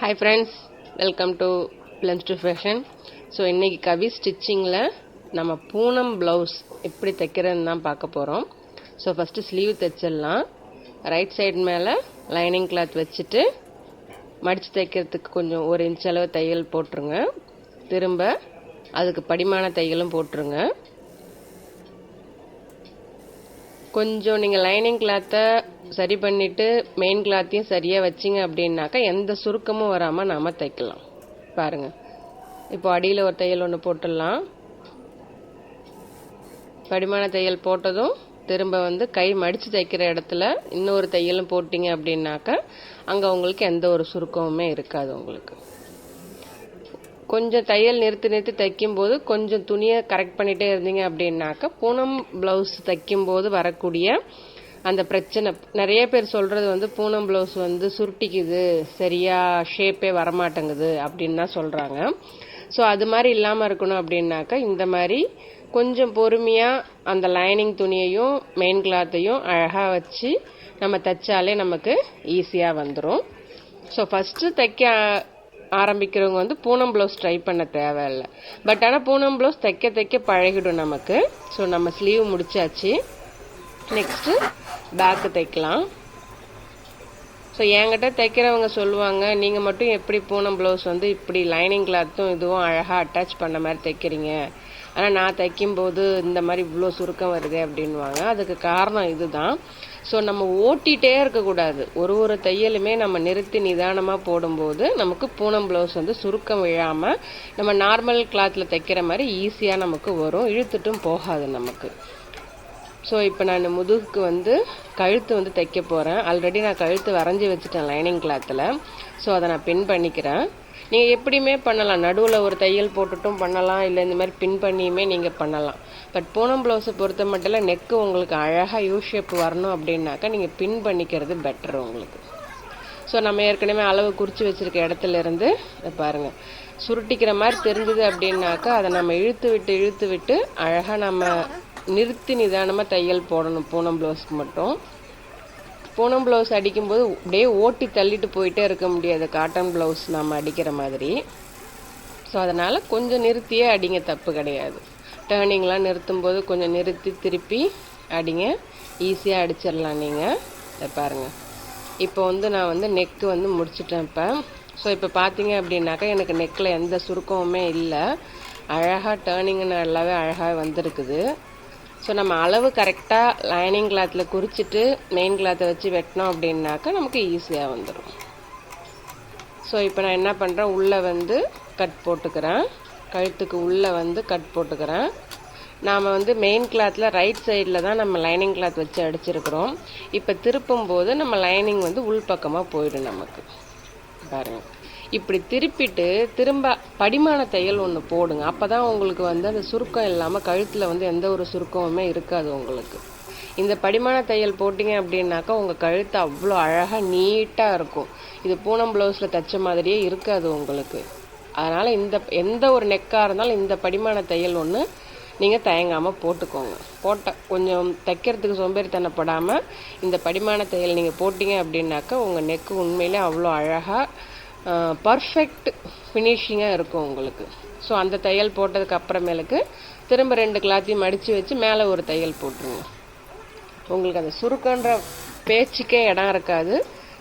Hi friends welcome to plums to fashion so இன்றைக்கி கவி ஸ்டிச்சிங்கில் நம்ம பூனம் ப்ளவுஸ் எப்படி தைக்கிறதுன்னு தான் பார்க்க போகிறோம் ஸோ ஃபஸ்ட்டு ஸ்லீவ் தைச்சிடலாம். ரைட் சைடு மேலே லைனிங் கிளாத் வச்சுட்டு மடித்து தைக்கிறதுக்கு கொஞ்சம் ஒரு இன்ச் அளவு தையல் போட்டுருங்க. திரும்ப அதுக்கு படிமான தையலும் போட்டுருங்க. கொஞ்சம் நீங்கள் லைனிங் கிளாத்தை சரி பண்ணிவிட்டு மெயின் கிளாத்தையும் சரியாக வச்சிங்க அப்படின்னாக்கா எந்த சுருக்கமும் வராமல் நாம் தைக்கலாம். பாருங்கள் இப்போ அடியில் ஒரு தையல் ஒன்று போட்டுடலாம். படிமான தையல் போட்டதும் திரும்ப வந்து கை மடித்து தைக்கிற இடத்துல இன்னொரு தையலும் போட்டிங்க அப்படின்னாக்கா அங்கே உங்களுக்கு எந்த ஒரு சுருக்கமுமே இருக்காது உங்களுக்கு. கொஞ்சம் தையல் நிறுத்தி நிறுத்தி தைக்கும்போது கொஞ்சம் துணியை கரெக்ட் பண்ணிகிட்டே இருந்தீங்க அப்படின்னாக்கா பூனம் ப்ளவுஸ் தைக்கும்போது வரக்கூடிய அந்த பிரச்சனை. நிறைய பேர் சொல்கிறது வந்து பூனம் ப்ளவுஸ் வந்து சுருட்டிக்குது சரியாக ஷேப்பே வரமாட்டேங்குது அப்படின்னு தான் சொல்கிறாங்க ஸோ அது மாதிரி இல்லாமல் இருக்கணும் அப்படின்னாக்கா இந்த மாதிரி கொஞ்சம் பொறுமையாக அந்த லைனிங் துணியையும் மெயின் கிளாத்தையும் அழகாக வச்சு நம்ம தைச்சாலே நமக்கு ஈஸியாக வந்துடும் ஸோ ஃபஸ்ட்டு தைக்க ஆரம்பிக்கிறவங்க வந்து பூனம் ப்ளவுஸ் ட்ரை பண்ண தேவையில்லை. பட் ஆனால் பூனம் ப்ளவுஸ் தைக்க தைக்க பழகிடும் நமக்கு. ஸோ நம்ம ஸ்லீவ் முடிச்சாச்சு. நெக்ஸ்ட்டு பேக்கு தைக்கலாம். ஸோ என்கிட்ட தைக்கிறவங்க சொல்லுவாங்க நீங்கள் மட்டும் எப்படி பூனம் ப்ளவுஸ் வந்து இப்படி லைனிங் கிளாத்தும் இதுவும் அழகாக அட்டாச் பண்ண மாதிரி தைக்கிறீங்க. ஆனால் நான் தைக்கும்போது இந்த மாதிரி இவ்வளோ சுருக்கம் வருது அப்படின்வாங்க அதுக்கு காரணம் இதுதான். ஸோ நம்ம ஓட்டிகிட்டே இருக்கக்கூடாது ஒரு ஒரு தையலுமே நம்ம நிறுத்தி நிதானமாக போடும்போது நமக்கு பூனம் ப்ளவுஸ் வந்து சுருக்கம் விழாமல் நம்ம நார்மல் கிளாத்தில் தைக்கிற மாதிரி ஈஸியாக நமக்கு வரும். இழுத்துட்டும் போகாது நமக்கு. ஸோ இப்போ நான் முதுகுக்கு வந்து கழுத்து வந்து தைக்க போகிறேன் ஆல்ரெடி நான் கழுத்து வரைஞ்சி வச்சுட்டேன் லைனிங் கிளாத்தில் ஸோ அதை நான் பின் பண்ணிக்கிறேன். நீங்கள் எப்படியுமே பண்ணலாம். நடுவில் ஒரு தையல் போட்டுட்டும் பண்ணலாம். இல்லை இந்த மாதிரி பின் பண்ணியுமே நீங்கள் பண்ணலாம். பட் பூனம் ப்ளவுஸை பொறுத்த மட்டும் நெக்கு உங்களுக்கு அழகாக யூ ஷேப் வரணும் அப்படின்னாக்கா நீங்கள் பின் பண்ணிக்கிறது பெட்டர் உங்களுக்கு. ஸோ நம்ம ஏற்கனவே அளவு குறித்து வச்சுருக்க இடத்துல இருந்து இதை பாருங்கள் சுருட்டிக்கிற மாதிரி தெரிஞ்சுது அப்படின்னாக்கா அதை நம்ம இழுத்து விட்டு இழுத்து விட்டு அழகாக நம்ம நிறுத்தி நிதானமாக தையல் போடணும். பூனம் ப்ளவுஸ்க்கு மட்டும். பூனம் ப்ளவுஸ் அடிக்கும்போது அப்படியே ஓட்டி தள்ளிட்டு போயிட்டே இருக்க முடியாது. காட்டன் ப்ளவுஸ் நம்ம அடிக்கிற மாதிரி. ஸோ அதனால் கொஞ்சம் நிறுத்தியே அடிங்க. தப்பு கிடையாது. டேர்னிங்லாம் நிறுத்தும் போது கொஞ்சம் நிறுத்தி திருப்பி அடிங்க. ஈஸியாக அடிச்சிடலாம் நீங்கள் பாருங்கள் இப்போ வந்து நான் வந்து நெக்கு வந்து முடிச்சிட்டேன் இப்போ. ஸோ இப்போ பார்த்தீங்க அப்படின்னாக்கா எனக்கு நெக்கில் எந்த சுருக்கமுமே இல்லை. அழகாக டேர்னிங்கு நல்லாவே அழகாக வந்திருக்குது. ஸோ நம்ம அளவு கரெக்டாக லைனிங் கிளாத்தில் குறிச்சிட்டு மெயின் கிளாத்தை வச்சு வெட்டினோம் அப்படின்னாக்கா நமக்கு ஈஸியாக வந்துடும் ஸோ இப்போ நான் என்ன பண்ணுறேன் உள்ளே வந்து கட் போட்டுக்கிறேன். கழுத்துக்கு உள்ளே வந்து கட் போட்டுக்கிறேன். நாம் வந்து மெயின் கிளாத்தில் ரைட் சைடில் தான் நம்ம லைனிங் கிளாத் வச்சு அடிச்சிருக்கிறோம். இப்போ திருப்பும் போது நம்ம லைனிங் வந்து உள்பக்கமாக போயிடும் நமக்கு. பாருங்கள் இப்படி திருப்பிட்டு திரும்ப படிமான தையல் ஒன்று போடுங்க. அப்போ தான் உங்களுக்கு வந்து அந்த சுருக்கம் இல்லாமல் கழுத்தில் வந்து எந்த ஒரு சுருக்கமுமே இருக்காது உங்களுக்கு. இந்த படிமான தையல் போட்டிங்க அப்படின்னாக்கா உங்கள் கழுத்து அவ்வளோ அழகாக நீட்டாக இருக்கும். இது பூனம் ப்ளவுஸில் தைச்ச மாதிரியே இருக்காது உங்களுக்கு. அதனால் இந்த எந்த ஒரு நெக்காக இருந்தாலும் இந்த படிமான தையல் ஒன்று நீங்கள் தயங்காமல் போட்டுக்கோங்க. போட்ட கொஞ்சம் தைக்கிறதுக்கு சோம்பேறித்தனப்படாமல் இந்த படிமான தையல் நீங்கள் போட்டிங்க அப்படின்னாக்கா உங்கள் நெக்கு உண்மையிலே அவ்வளோ அழகாக பர்ஃபெக்ட் ஃபினிஷிங்காக இருக்கும் உங்களுக்கு. ஸோ அந்த தையல் போட்டதுக்கு அப்புறமேலுக்கு திரும்ப ரெண்டு கிளாத்தையும் மடித்து வச்சு மேலே ஒரு தையல் போட்டுருங்க. உங்களுக்கு அந்த சுருக்கன்ற பேச்சுக்கே இடம் இருக்காது.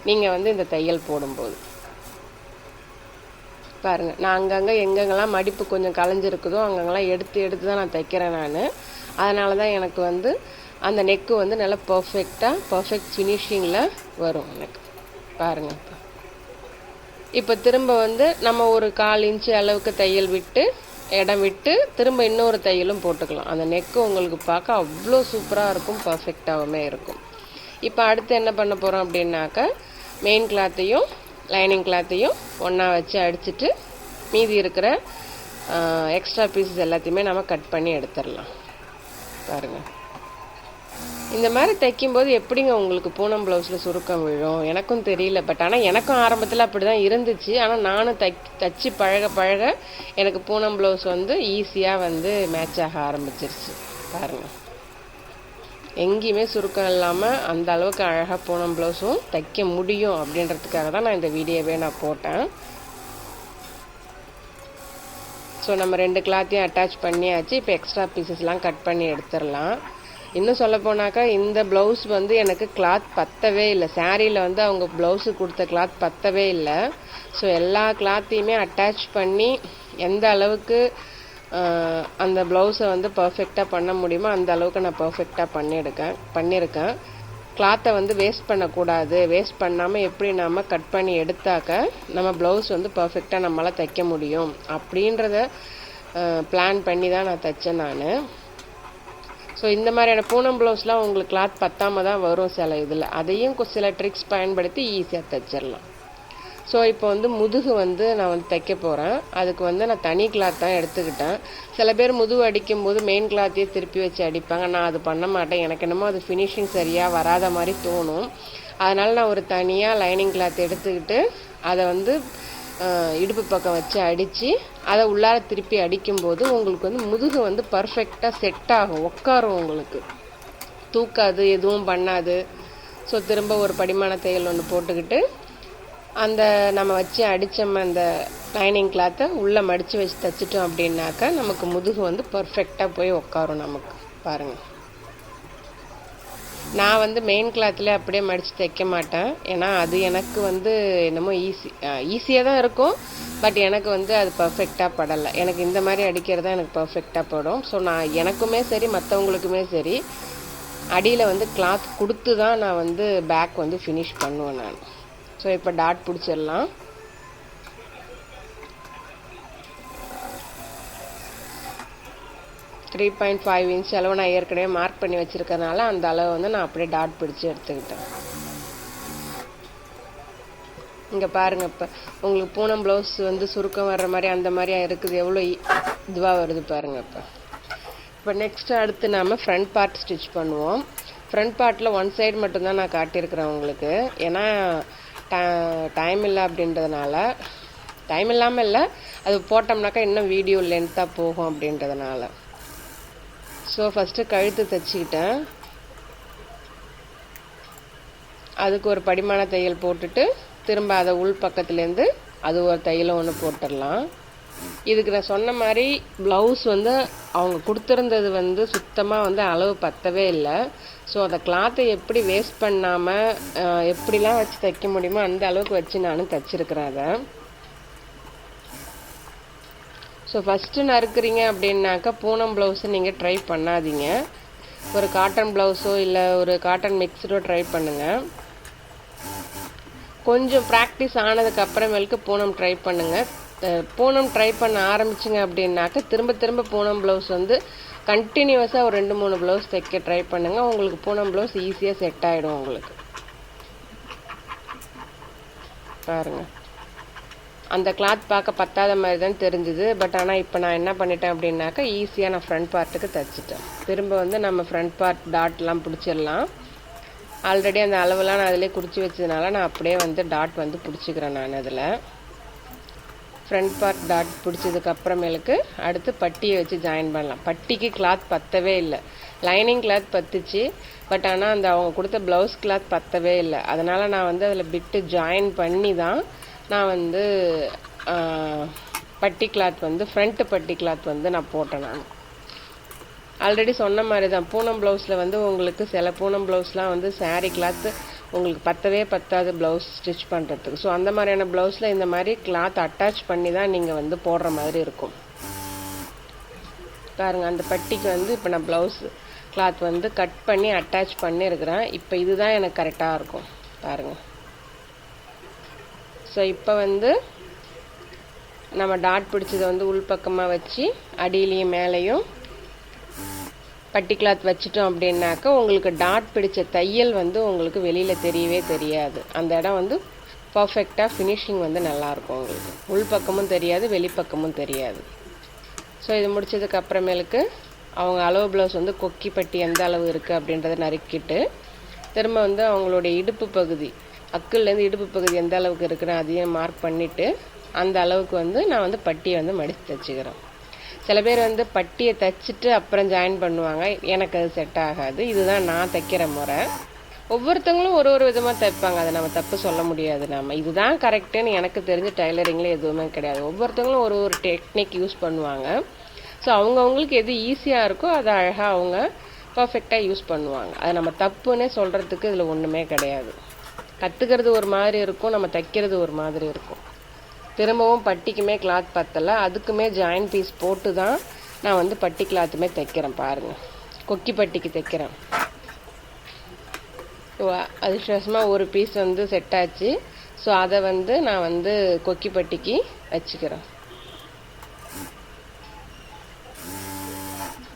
நீங்கள் வந்து இந்த தையல் போடும்போது. பாருங்கள் நான் அங்கங்கே எங்கெங்கெல்லாம் மடிப்பு கொஞ்சம் கலைஞ்சிருக்குதோ அங்கங்கெல்லாம் எடுத்து எடுத்து தான் நான் தைக்கிறேன் நான். அதனால தான் எனக்கு வந்து அந்த நெக்கு வந்து நல்லா பர்ஃபெக்டாக பர்ஃபெக்ட் ஃபினிஷிங்கில் வரும் எனக்கு. பாருங்கள் இப்போ திரும்ப வந்து நம்ம ஒரு கால் இன்ச்சு அளவுக்கு தையல் விட்டு இடம் விட்டு திரும்ப இன்னொரு தையலும் போட்டுக்கலாம். அந்த நெக்கு உங்களுக்கு பார்க்க அவ்வளோ சூப்பராக இருக்கும் பர்ஃபெக்டாகவுமே இருக்கும். இப்போ அடுத்து என்ன பண்ண போகிறோம் அப்படின்னாக்கா மெயின் கிளாத்தையும் லைனிங் கிளாத்தையும் ஒன்றா வச்சு அடிச்சுட்டு மீதி இருக்கிற எக்ஸ்ட்ரா பீசஸ் எல்லாத்தையுமே நம்ம கட் பண்ணி எடுத்துடலாம். பாருங்கள் இந்த மாதிரி தைக்கும்போது எப்படிங்க உங்களுக்கு பூனம் ப்ளவுஸில் சுருக்கம் விழும்? எனக்கும் தெரியல பட் ஆனால் எனக்கும் ஆரம்பத்தில் அப்படி தான் இருந்துச்சு. ஆனால் நானும் தைக் தச்சு பழக பழக எனக்கு பூனம் ப்ளவுஸ் வந்து ஈஸியாக வந்து மேட்ச் ஆக ஆரம்பிச்சிருச்சு. பாருங்கள் எங்கேயுமே சுருக்கம் இல்லாமல் அந்த அளவுக்கு அழகாக பூனம் ப்ளவுஸும் தைக்க முடியும் அப்படின்றதுக்காக தான் நான் இந்த வீடியோவே நான் போட்டேன். ஸோ நம்ம ரெண்டு கிளாத்தையும் அட்டாச் பண்ணியாச்சு. இப்போ எக்ஸ்ட்ரா பீசஸ்லாம் கட் பண்ணி எடுத்துடலாம். இன்னும் சொல்ல போனாக்கா இந்த ப்ளவுஸ் வந்து எனக்கு கிளாத் பத்தவே இல்லை. சாரியில் வந்து அவங்க ப்ளவுஸு கொடுத்த கிளாத் பத்தவே இல்லை. ஸோ எல்லா கிளாத்தையுமே அட்டாச் பண்ணி எந்த அளவுக்கு அந்த ப்ளவுஸை வந்து பர்ஃபெக்டாக பண்ண முடியுமோ அந்த அளவுக்கு நான் பர்ஃபெக்டாக பண்ணியிருக்கேன் பண்ணியிருக்கேன். கிளாத்தை வந்து வேஸ்ட் பண்ணக்கூடாது. வேஸ்ட் பண்ணாமல் எப்படி நாம் கட் பண்ணி எடுத்தாக்க நம்ம ப்ளவுஸ் வந்து பர்ஃபெக்டாக நம்மளால் தைக்க முடியும். அப்படின்றத பிளான் பண்ணி தான் நான் தைச்சேன் நான். ஸோ இந்த மாதிரியான பூனம் ப்ளவுஸ்லாம் உங்களுக்கு கிளாத் பத்தாமல் தான் வரும் சில இதில். அதையும் சில ட்ரிக்ஸ் பயன்படுத்தி ஈஸியாக தைச்சிடலாம் ஸோ இப்போ வந்து முதுகு வந்து நான் வந்து தைக்க போகிறேன் அதுக்கு வந்து நான் தனி கிளாத் தான் எடுத்துக்கிட்டேன். சில பேர் முதுகு அடிக்கும் போது மெயின் கிளாத்தையே திருப்பி வச்சு அடிப்பாங்க. நான் அது பண்ண மாட்டேன். எனக்கு என்னமோ அது ஃபினிஷிங் சரியாக வராத மாதிரி தோணும். அதனால் நான் ஒரு தனியாக லைனிங் கிளாத் எடுத்துக்கிட்டு அதை வந்து இடுப்பு பக்கம் வச்சு அடித்து அதை உள்ளார திருப்பி அடிக்கும்போது உங்களுக்கு வந்து முதுகு வந்து பர்ஃபெக்டாக செட் ஆகும். உட்காரும் உங்களுக்கு. தூக்காது எதுவும் பண்ணாது. ஸோ திரும்ப ஒரு படிமான தையல் ஒன்று போட்டுக்கிட்டு அந்த நம்ம வச்சு அடித்தோம் அந்த லைனிங் கிளாத்தை உள்ளே மடித்து வச்சு தைச்சிட்டோம் அப்படின்னாக்கா நமக்கு முதுகு வந்து பர்ஃபெக்டாக போய் உட்காரும் நமக்கு. பாருங்கள் நான் வந்து மெயின் கிளாத்தில் அப்படியே மடித்து தைக்க மாட்டேன். ஏன்னா அது எனக்கு வந்து என்னமோ ஈஸி ஈஸியாக தான் இருக்கும். பட் எனக்கு வந்து அது பர்ஃபெக்டாக படலை. எனக்கு இந்த மாதிரி அடிக்கிறது தான் எனக்கு பர்ஃபெக்டாக படும். ஸோ நான் எனக்குமே சரி மற்றவங்களுக்குமே சரி அடியில் வந்து கிளாத் கொடுத்து தான் நான் வந்து பேக் வந்து ஃபினிஷ் பண்ணுவேன் நான். ஸோ இப்போ டாட் பிடிச்சிடலாம். த்ரீ பாயிண்ட் ஃபைவ் இன்ச் அளவு நான் ஏற்கனவே மார்க் பண்ணி வச்சுருக்கனால அந்த அளவு வந்து நான் அப்படியே டாட் பிடிச்சி எடுத்துக்கிட்டேன். இங்கே பாருங்கள் இப்போ உங்களுக்கு பூனம் ப்ளவுஸ் வந்து சுருக்கம் வர்ற மாதிரி அந்த மாதிரி இருக்குது எவ்வளோ e- இதுவாக வருது பாருங்கள் இப்போ. இப்போ நெக்ஸ்ட் அடுத்து நாம் ஃப்ரண்ட் பார்ட் ஸ்டிச் பண்ணுவோம். ஃப்ரண்ட் பார்ட்டில் ஒன் சைடு மட்டும்தான் நான் காட்டியிருக்கிறேன் உங்களுக்கு. ஏன்னா டைம் இல்லை அப்படின்றதுனால டைம் இல்லாமல் இல்லை அது போட்டோம்னாக்கா இன்னும் வீடியோ லென்த்தாக போகும் அப்படின்றதுனால. ஸோ ஃபஸ்ட்டு கழுத்து தைச்சிக்கிட்டேன். அதுக்கு ஒரு படிமான தையல் போட்டுட்டு திரும்ப அதை உள் பக்கத்துலேருந்து அது ஒரு தையலை ஒன்று போட்டுடலாம். இதுக்கு நான் சொன்ன மாதிரி ப்ளவுஸ் வந்து அவங்க கொடுத்துருந்தது வந்து சுத்தமாக வந்து அளவு பத்தவே இல்லை. ஸோ அந்த கிளாத்தை எப்படி வேஸ்ட் பண்ணாமல் எப்படிலாம் வச்சு தைக்க முடியுமோ அந்த அளவுக்கு வச்சு நானும் தைச்சிருக்கிறேன் அதை. ஸோ ஃபஸ்ட்டு நறுக்குறீங்க அப்படின்னாக்கா பூனம் ப்ளவுஸை நீங்கள் ட்ரை பண்ணாதீங்க. ஒரு காட்டன் ப்ளவுஸோ இல்லை ஒரு காட்டன் மிக்சடோ ட்ரை பண்ணுங்கள் கொஞ்சம் ப்ராக்டிஸ் ஆனதுக்கு அப்புறமேலுக்கு பூனம் ட்ரை பண்ணுங்கள் பூனம் ட்ரை பண்ண ஆரம்பிச்சிங்க அப்படின்னாக்க திரும்ப திரும்ப பூனம் ப்ளவுஸ் வந்து கண்டினியூஸாக ஒரு ரெண்டு மூணு ப்ளவுஸ் தைக்க ட்ரை பண்ணுங்கள் உங்களுக்கு பூனம் ப்ளவுஸ் ஈஸியாக செட் ஆகிடும் உங்களுக்கு. பாருங்கள் அந்த கிளாத் பார்க்க பத்தாத மாதிரி தான் தெரிஞ்சுது. பட் ஆனால் இப்போ நான் என்ன பண்ணிட்டேன் அப்படின்னாக்கா ஈஸியாக நான் ஃப்ரண்ட் பார்ட்டுக்கு தைச்சிட்டேன். திரும்ப வந்து நம்ம ஃப்ரண்ட் பார்ட் டாட்லாம் பிடிச்சிடலாம். ஆல்ரெடி அந்த அளவெல்லாம் நான் அதிலே குறித்து வச்சதுனால நான் அப்படியே வந்து டாட் வந்து பிடிச்சிக்கிறேன் நான் அதில். ஃப்ரண்ட் பார்ட் டாட் பிடிச்சதுக்கு அப்புறமேலுக்கு அடுத்து பட்டியை வச்சு ஜாயின் பண்ணலாம். பட்டிக்கு கிளாத் பத்தவே இல்லை. Lining cloth பத்துச்சு. பட் ஆனால் அந்த அவங்க கொடுத்த ப்ளவுஸ் கிளாத் பத்தவே இல்லை. அதனால் நான் வந்து அதில் பிட்டு ஜாயின் பண்ணி தான் நான் வந்து பட்டி கிளாத் வந்து ஃப்ரண்ட்டு பட்டி கிளாத் வந்து நான் போட்டேன் நான். ஆல்ரெடி சொன்ன மாதிரி தான் பூனம் ப்ளவுஸில் வந்து உங்களுக்கு சில பூனம் ப்ளவுஸ்லாம் வந்து சாரீ கிளாத்து உங்களுக்கு பத்தவே பத்தாது ப்ளவுஸ் ஸ்டிச் பண்ணுறதுக்கு ஸோ அந்த மாதிரியான ப்ளவுஸில் இந்த மாதிரி கிளாத் அட்டாச் பண்ணி தான் நீங்கள் வந்து போடுற மாதிரி இருக்கும். பாருங்க அந்த பட்டிக்கு வந்து இப்போ நான் ப்ளவுஸ் கிளாத் வந்து கட் பண்ணி அட்டாச் பண்ணியிருக்கிறேன் இப்போ இதுதான் எனக்கு கரெக்டாக இருக்கும். பாருங்கள் ஸோ இப்போ வந்து நம்ம டாட் பிடிச்சதை வந்து உள்பக்கமாக வச்சு அடியிலையும் மேலேயும் பட்டி கிளாத் வச்சிட்டோம் அப்படின்னாக்கா உங்களுக்கு டாட் பிடிச்ச தையல் வந்து உங்களுக்கு வெளியில் தெரியவே தெரியாது. அந்த இடம் வந்து பர்ஃபெக்டாக ஃபினிஷிங் வந்து நல்லாயிருக்கும் உங்களுக்கு. உள்பக்கமும் தெரியாது வெளிப்பக்கமும் தெரியாது. ஸோ இது முடித்ததுக்கு அப்புறமேலுக்கு அவங்க அளவு ப்ளவுஸ் வந்து கொக்கி பட்டி எந்த அளவு இருக்குது அப்படின்றத நறுக்கிட்டு திரும்ப வந்து அவங்களுடைய இடுப்பு பகுதி அக்குலேருந்து இடுப்பு பகுதி எந்த அளவுக்கு இருக்குன்னு அதையும் மார்க் பண்ணிவிட்டு அந்த அளவுக்கு வந்து நான் வந்து பட்டியை வந்து மடித்து தைச்சிக்கிறேன். சில பேர் வந்து பட்டியை தைச்சிட்டு அப்புறம் ஜாயின் பண்ணுவாங்க. எனக்கு அது செட் ஆகாது. இதுதான் நான் தைக்கிற முறை. ஒவ்வொருத்தவங்களும் ஒரு ஒரு விதமாக தைப்பாங்க. அதை நம்ம தப்பு சொல்ல முடியாது. நம்ம இதுதான் கரெக்டுன்னு எனக்கு தெரிஞ்ச டைலரிங்கில் எதுவுமே கிடையாது. ஒவ்வொருத்தவங்களும் ஒரு ஒரு டெக்னிக் யூஸ் பண்ணுவாங்க. ஸோ அவங்கவுங்களுக்கு எது ஈஸியாக இருக்கோ அதை அழகாக அவங்க பர்ஃபெக்டாக யூஸ் பண்ணுவாங்க. அதை நம்ம தப்புன்னே சொல்கிறதுக்கு இதில் ஒன்றுமே கிடையாது. கற்றுக்கிறது ஒரு மாதிரி இருக்கும் நம்ம தைக்கிறது ஒரு மாதிரி இருக்கும். திரும்பவும் பட்டிக்குமே கிளாத் பத்தலை அதுக்குமே ஜாயின் பீஸ் போட்டு தான் நான் வந்து பட்டி கிளாத்துமே தைக்கிறேன் பாருங்கள் கொக்கி பட்டிக்கு தைக்கிறேன். அதிர்ஷ்டமாக ஒரு பீஸ் வந்து செட் ஆச்சு. ஸோ அதை வந்து நான் வந்து கொக்கி பட்டிக்கு வச்சுக்கிறேன்.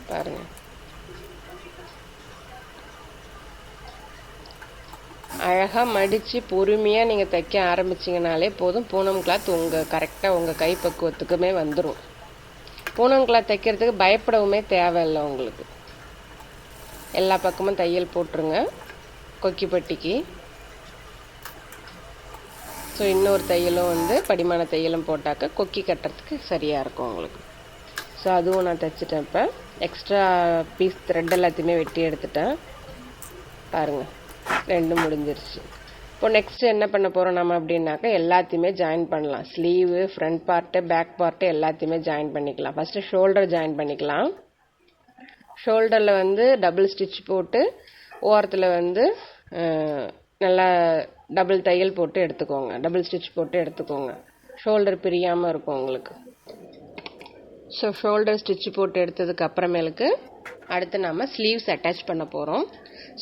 பாருங்கள் அழகாக மடித்து பொறுமையாக நீங்கள் தைக்க ஆரம்பிச்சிங்கனாலே போதும். பூனம் கிளாத் உங்கள் கரெக்டாக உங்கள் கை பக்குவத்துக்குமே வந்துடும் பூனம் கிளாத் தைக்கிறதுக்கு பயப்படவுமே தேவையில்லை உங்களுக்கு. எல்லா பக்கமும் தையல் போட்டுருங்க. கொக்கிப்பட்டிக்கு. ஸோ இன்னொரு தையலும் வந்து படிமான தையலும் போட்டாக்க கொக்கி கட்டுறதுக்கு சரியாக இருக்கும் உங்களுக்கு. ஸோ அதுவும் நான் தைச்சிட்டேன் இப்போ. எக்ஸ்ட்ரா பீஸ் த்ரெட் எல்லாத்தையுமே வெட்டி எடுத்துட்டேன். பாருங்கள் ரெண்டும் முடிஞ்சிருச்சு. இப்போ நெக்ஸ்ட் என்ன பண்ண போகிறோம் நம்ம அப்படின்னாக்கா எல்லாத்தையுமே ஜாயின் பண்ணலாம். Sleeve front part back part எல்லாத்தையுமே ஜாயின் பண்ணிக்கலாம். ஃபஸ்ட்டு ஷோல்டர் ஜாயின் பண்ணிக்கலாம். ஷோல்டரில் வந்து டபுள் ஸ்டிச் போட்டு ஓரத்தில் வந்து நல்லா டபுள் தையல் போட்டு எடுத்துக்கோங்க. டபுள் ஸ்டிச் போட்டு எடுத்துக்கோங்க. ஷோல்டர் பிரியாமல் இருக்கும் உங்களுக்கு. ஸோ ஷோல்டர் ஸ்டிச் போட்டு எடுத்ததுக்கு அப்புறமேலுக்கு அடுத்து நம்ம ஸ்லீவ்ஸ் அட்டாச் பண்ண போகிறோம்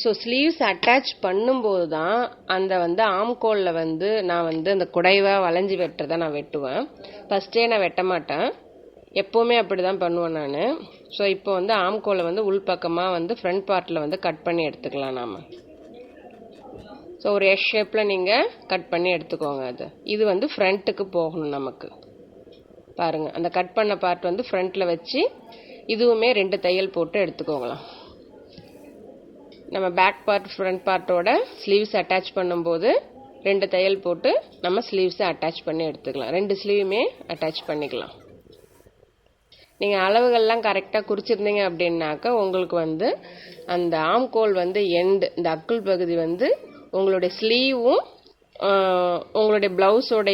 ஸோ ஸ்லீவ்ஸ் அட்டாச் பண்ணும்போது தான் அந்த வந்து ஆம்கோலில் வந்து நான் வந்து அந்த குடைவாக வளைஞ்சி வெட்டுறதை நான் வெட்டுவேன். ஃபஸ்ட்டே நான் வெட்ட மாட்டேன். எப்போவுமே அப்படி தான் பண்ணுவேன் நான். ஸோ இப்போ வந்து ஆம்கோலை வந்து உள்பக்கமாக வந்து ஃப்ரண்ட் பார்ட்டில் வந்து கட் பண்ணி எடுத்துக்கலாம் நாம். ஸோ ஒரு எஸ் ஷேப்பில் நீங்கள் கட் பண்ணி எடுத்துக்கோங்க அது. இது வந்து ஃப்ரண்ட்டுக்கு போகணும் நமக்கு. பாருங்கள் அந்த கட் பண்ண பார்ட் வந்து ஃப்ரண்ட்டில் வச்சு இதுவுமே ரெண்டு தையல் போட்டு எடுத்துக்கோங்களாம். நம்ம பேக் பார்ட் ஃப்ரண்ட் பார்ட்டோட ஸ்லீவ்ஸ் அட்டாச் பண்ணும்போது ரெண்டு தையல் போட்டு நம்ம ஸ்லீவ்ஸை அட்டாச் பண்ணி எடுத்துக்கலாம். ரெண்டு ஸ்லீவுமே அட்டாச் பண்ணிக்கலாம். நீங்கள் அளவுகள்லாம் கரெக்டாக குறிச்சிருந்தீங்க அப்படின்னாக்கா உங்களுக்கு வந்து அந்த ஆம்கோல் வந்து எண்டு இந்த அக்குள் பகுதி வந்து உங்களுடைய ஸ்லீவும் உங்களுடைய ப்ளவுஸோட